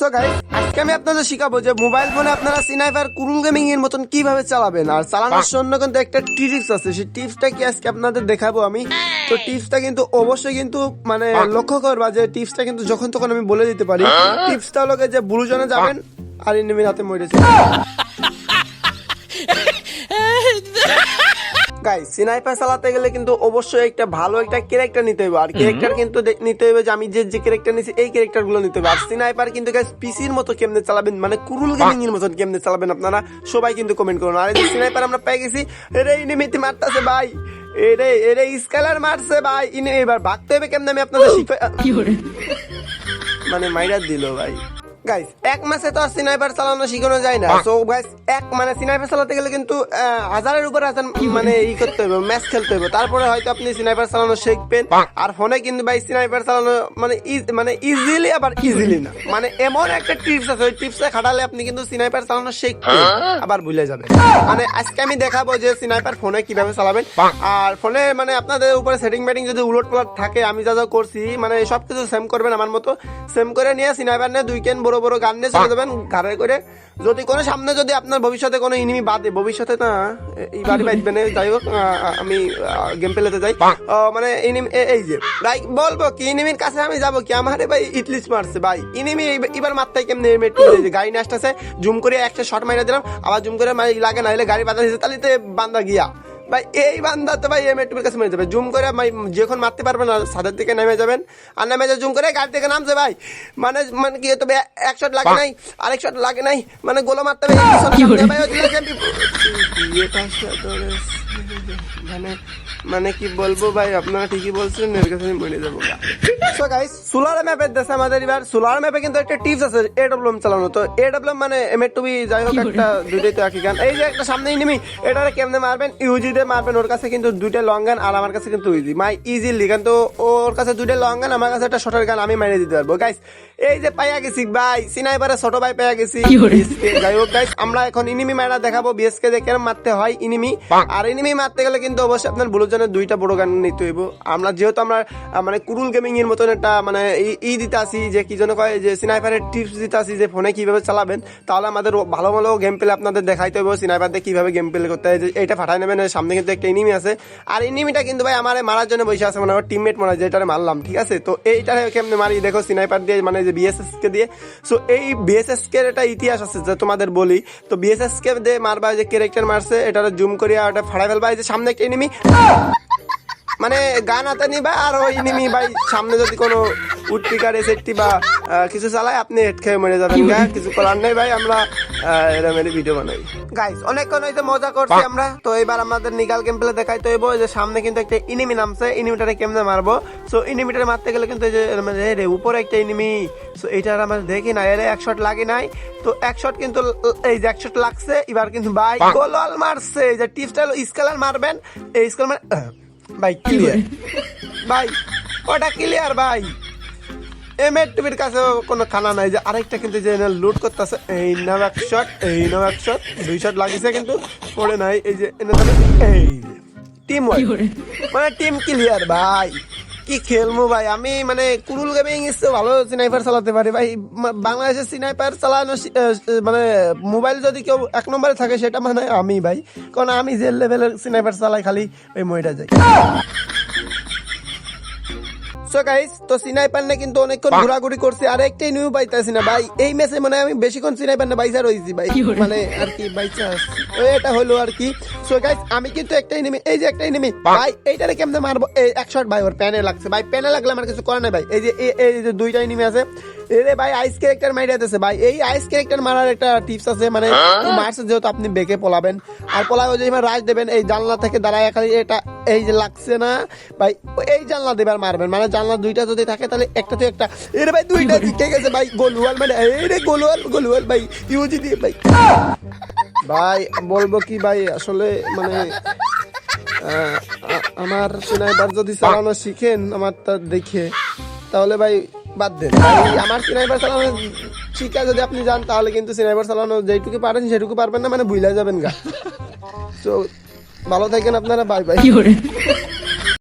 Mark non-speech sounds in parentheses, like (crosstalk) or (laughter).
So guys আজকে আমি আপনাদের শিখাবো যে মোবাইল ফোনে আপনারা সিনাইফার কুরুল গেমিং এর মতন কীভাবে চালাবেন। আর চালানোর জন্য কিন্তু একটা টিপস আছে। সেই টিপসটা কি আজকে আপনাদের দেখাবো আমি? তো টিপসটা কিন্তু অবশ্যই কিন্তু মানে লক্ষ্য করবা যে টিপসটা কিন্তু যখন তখন আমি বলে দিতে পারি। টিপসটা হলো যে ব্লু জোনে যাবেন আর এনিমির হাতে মরেছে গাই সিনাইপার চালাতে গেলে কিন্তু অবশ্যই একটা ভালো একটা ক্যারেক্টার নিতে হবে আর ক্যারেক্টার কিন্তু নিতে হবে যে আমি যে যে ক্যারেক্টার নিছি এই ক্যারেক্টারগুলো নিতে হবে আর সিনাইপার কিন্তু গাইস পিসির মতো কেমনে চালাবেন? মানে কুরুল গেমিং এর মতন কেমনে চালাবেন আপনারা? সবাই কিন্তু কমেন্ট করুন। আর এই যে সিনাইপার আমরা পেয়ে গেছি রে ইনিমিতে মারতাছে ভাই। এরে এরে স্কেলার মারছে ভাই। ইনি এবার ভাগতে হবে কেমনে আমি আপনাদের শিখে মানে মাইরা দিল ভাই। গাইস এক মাসে তো আর সিনাইপার চালানো শিখানো যায় না। সো গাইস এক মানে সিনাইপার চালাতে গেলে কিন্তু হাজারের উপর হাজার মানে ই করতে হবে ম্যাচ খেলতে হবে। তারপরে হয়তো আপনি সিনাইপার চালানো শিখবেন। আর ফোনে কিন্তু ভাই সিনাইপার চালানো মানে মানে ইজিলি আবার ইজিলি না। মানে এমন একটা টিপস আছে ওই টিপসে খাটালে আপনি কিন্তু সিনাইপার চালানো শিখবেন আবার ভুলে যাবেন। মানে আজকে আমি দেখাবো যে সিনাইপার ফোনে কীভাবে চালাবেন। আর ফোনে মানে আপনাদের উপরে সেটিং ব্যাটিং যদি উলট পালট থাকে আমি যা যা করছি মানে সবকিছু সেম করবেন আমার মতো। সেম করে নিয়ে সিনাইপার নিয়ে দুই কেন বড় বড় গান নিয়ে চলে যাবেন ঘাড়ে করে। যদি কোনো সামনে যদি আপনার ভবিষ্যতে কোনো ইনিমি বাদে ভবিষ্যতে না এই বাড়ি বাঁচবে না যাই হোক আমি গেম পেলেতে যাই। মানে ইনিমি এই যে ভাই বলব কি ইনিমির কাছে আমি যাব কি? আমারে ভাই ইটলিস মারছে ভাই। ইনিমি এবার- মারতাই কেমনে যে গাড়ি নিয়ে আসতেছে জুম করে একটা শট মাইরা দিলাম আবার জুম করে মারি লাগে না হলে গাড়ি বাধা দিয়েছে তাহলে বান্দা গিয়া। ভাই এই বান্দা তো ভাই এম এটুকুর কাছে মেরে যাবে। জুম করে ভাই যখন মারতে পারবে না সাদের দিকে নেমে যাবেন। আর নেমে যা জুম করে গাড়ি থেকে নামছে ভাই। মানে মানে কি তবে এক শট লাগে নাই আরেক শট লাগে নাই মানে গোলা মারতে হবে। (laughs) মানে মানে কি বলব ভাই আপনারা ঠিকই বলছেন এর কাছে আমি মরে যাব সো গাইস সোলার ম্যাপের দেশে আমাদের এবার সোলার ম্যাপে কিন্তু একটা টিপস আছে এডব্লিউএম চালানো। তো এডব্লিউএম মানে এমএর টুবি যাই হোক একটা দুইটাই তো একই গান। এই যে একটা সামনে নিমি এটারে কেমনে মারবেন? ইউজি দিয়ে মারবেন ওর কাছে কিন্তু দুইটা লং গান আর আমার কাছে কিন্তু ইজি মাই ইজিলি গান তো ওর কাছে দুইটা লং গান আমার কাছে একটা শর্টের গান আমি মেরে দিতে পারব। গাইস এই যে পাইয়া গেছি ভাই সিনাইবারে ছোট ভাই পাইয়া গেছি। যাই হোক গাইস আমরা এখন ইনিমি মারা দেখাবো। বিএসকে কেন মারতে হয় ইনিমি। আর ইনিমি মারতে গেলে কিন্তু অবশ্যই আপনার বুলুজনের দুইটা বড় গান নিতে হইব। আমরা যেহেতু আমরা মানে কুরুল গেমিং এর মতন একটা মানে ই- দিতে আসি যে কি যেন কয়, যে সিনাইপারের টিপস দিতে আসি যে ফোনে কীভাবে চালাবেন, তাহলে আমাদের ভালো ভালো গেম প্লে আপনাদের দেখাইতে হবে সিনাইপার দিয়ে কীভাবে গেম প্লে করতে হয় এটা পাঠাই নেবেন সামনে কিন্তু একটা এনিমি আছে। আর এনিমিটা কিন্তু ভাই আমার মারার জন্য বসে আছে মানে আমার টিমমেট মনে হয় যেটারে মারলাম, ঠিক আছে? তো এইটারে কেমনে মারি? দেখো সিনাইপার দিয়ে মানে যে বিএসএস কে দিয়ে। সো এই বিএসএস কে একটা ইতিহাস আছে, যে তোমাদের বলি। তো বিএসএস কে দিয়ে মারবা, যে ক্যারেক্টার মারছে এটা জুম করিয়া ওটা ফাড়াই ফেলবা এই যে সামনে একটা এনিমি মানে গান হাতে নিবা আর ওই নিমি ভাই সামনে যদি কোনো উটপিকার এসেটটি বা কিছু চালায় আপনি হেড খেয়ে মরে যাবেন। গা কিছু করার নেই ভাই আমরা এরম এর ভিডিও বানাই। গাইস অনেকক্ষণ হইতে মজা করছি আমরা। তো এবার আমাদের নিগাল গেম প্লে দেখাইতে হইব যে সামনে কিন্তু একটা ইনিমি নামছে ইনিমিটারে কেমনে মারবো? সো ইনিমিটারে মারতে গেলে কিন্তু এই যে এ রে উপরে একটা ইনিমি সো এইটার আমরা দেখি না এর এক শট লাগে নাই। তো এক শট কিন্তু এই যে এক শট লাগছে এবার কিন্তু ভাই গোলাল মারছে। এই যে টিপসটা হলো স্কেলার মারবেন। এই স্কেল মানে ভাই ক্লিয়ার ভাই? ওটা ক্লিয়ার ভাই। এমএড টিভির কাছে কোনো খানা নাই যে আরেকটা কিন্তু যে লুট করতেছে। এই নাম এক শট এই নাম এক শট দুই শট লাগিয়েছে কিন্তু পড়ে নাই। এই যে এনে এই টিম মানে টিম ক্লিয়ার ভাই। কি খেলব ভাই? আমি মানে কুরুল গেমিং ইসে ভালো সিনাইপার চালাতে পারি। ভাই বাংলাদেশের সিনাইপার চালানো মানে মোবাইল যদি কেউ এক নম্বরে থাকে, সেটা মানে আমি ভাই। কারণ আমি যে লেভেলের সিনাইপার চালাই, খালি ওই মইটা যাই। সো গাইস তো সিনাইপার না কিন্তু অনেকক্ষণ ঘোরাঘুরি করছি আর একটাই নিউ পাইতাছি না ভাই। এই ম্যাচে মানে আমি বেশিক্ষণ সিনাইপার না বাইসা রয়েছি ভাই। মানে আর কি বাইসা। এটা হলো আর কি। সো গাইস আমি কিন্তু একটাই নেমি এই যে একটাই নেমি ভাই এইটারে কেমনে মারবো? এই এক শট ভাই ওর প্যানে লাগছে। ভাই প্যানে লাগলে আমার কিছু করার নাই ভাই। এই যে এই- এই যে দুইটাই নেমে আছে। এরে ভাই আইস ক্যারেক্টার মাইরা দিতেছে ভাই। এই আইস ক্যারেক্টার মারার একটা টিপস আছে মানে মারছে যেহেতু আপনি বেঁকে পলাবেন আর পলায় ওই যে রাজ দেবেন এই জানলা থেকে দাঁড়ায় খালি এটা এই যে লাগছে না ভাই এই জানলা দেবার মারবেন। মানে জানলা দুইটা যদি থাকে তাহলে একটা তো একটা। এরে ভাই দুইটা দিকে গেছে ভাই গোলুয়াল মানে এই রে গোলুয়াল গোলুয়াল ভাই ইউজি দিয়ে ভাই। ভাই বলব কি ভাই আসলে মানে আমার সিনাইবার যদি চালানো শিখেন আমার তা দেখে তাহলে ভাই বাদ দেন। আমার সিনাইবার চালানো শিখা যদি আপনি যান তাহলে কিন্তু সিনাইবার চালানো যেটুকু পারেন সেটুকু পারবেন না মানে ভুলে যাবেন গা। তো ভালো থাকেন আপনারা বাই বাই।